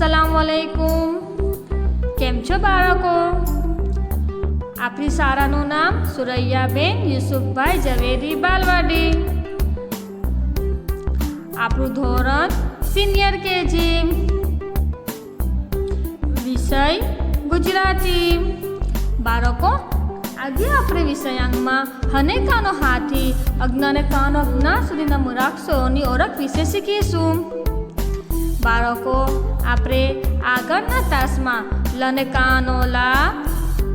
અસલામ વાલેકુમ કેમ છો બાળકો? આપણી શાળાનું નામ સુરૈયાબેન યુસુફભાઈ ઝવેરી બાલવાડી. આપણું ધોરણ સિનિયર કેજી. વિષય ગુજરાતી. બાળકો, આજે આપણે વિષયાંગમાં હનેકાનો હાથી, અજ્ઞાને કાનો જ્ઞા સુધીના મૂળાક્ષરોની ઓળખ વિશે શીખીશું. બાળકો, આપણે આગળના તાસમાં લને કાનો લા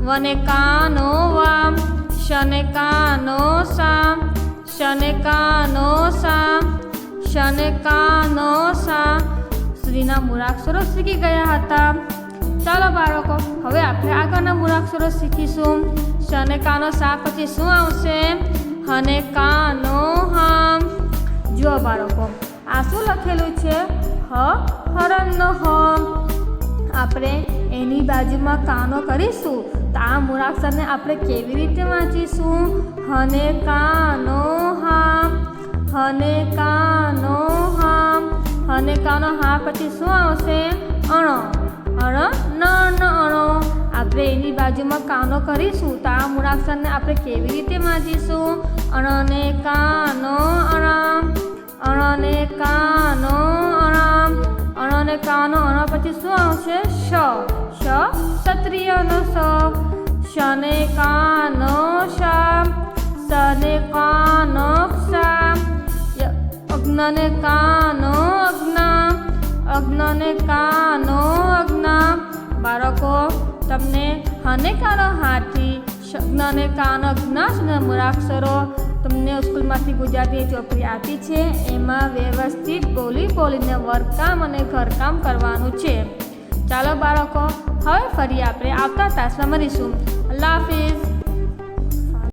વને કાનો વામ શને કાનો સામ શને કાનો સામ શને કાનો સામ. સુધીના મૂળાક્ષરો શીખી ગયા હતા. ચાલો બાળકો, હવે આપણે આગળના મૂળાક્ષરો શીખીશું. શને કાનો સા પછી શું આવશે? હને કાનો હામ. જુઓ બાળકો, આ શું લખેલું છે? હ હરણનો હ. આપણે એની બાજુમાં કાનો કરીશું. તો આ મૂળાક્ષરને આપણે કેવી રીતે વાંચીશું? હને કાનો હામ, હને કાનો હામ. હને કાનો હા પછી શું આવશે? અણો. અણ, ન ન, અણો. આપણે એની બાજુમાં કાનો કરીશું. તો આ મૂળાક્ષરને આપણે કેવી રીતે વાંચીશું? અણને કાનો અણ અણને અણામ અણને કાનો અને પછી શું આવશે? શ. શ ક્ષત્રિયનો સ. શને કાનો શામ સને કાનો શામ અગ્નને કાનો અજ્ઞા અગ્નને કાનો અજ્ઞા બાળકો, તમને હને કાનો હાથી અગ્નને કાનો અજ્ઞા મૂળાક્ષરો તમને સ્કૂલમાંથી ગુજરાતી ચોપડી આપી છે. એમાં વ્યવસ્થિત બોલી બોલીને વર્કકામ અને ઘરકામ કરવાનું છે. ચાલો બાળકો, હવે ફરી આપણે આવતા તાસમાં મળીશું. અલ્લાહ હાફિઝ.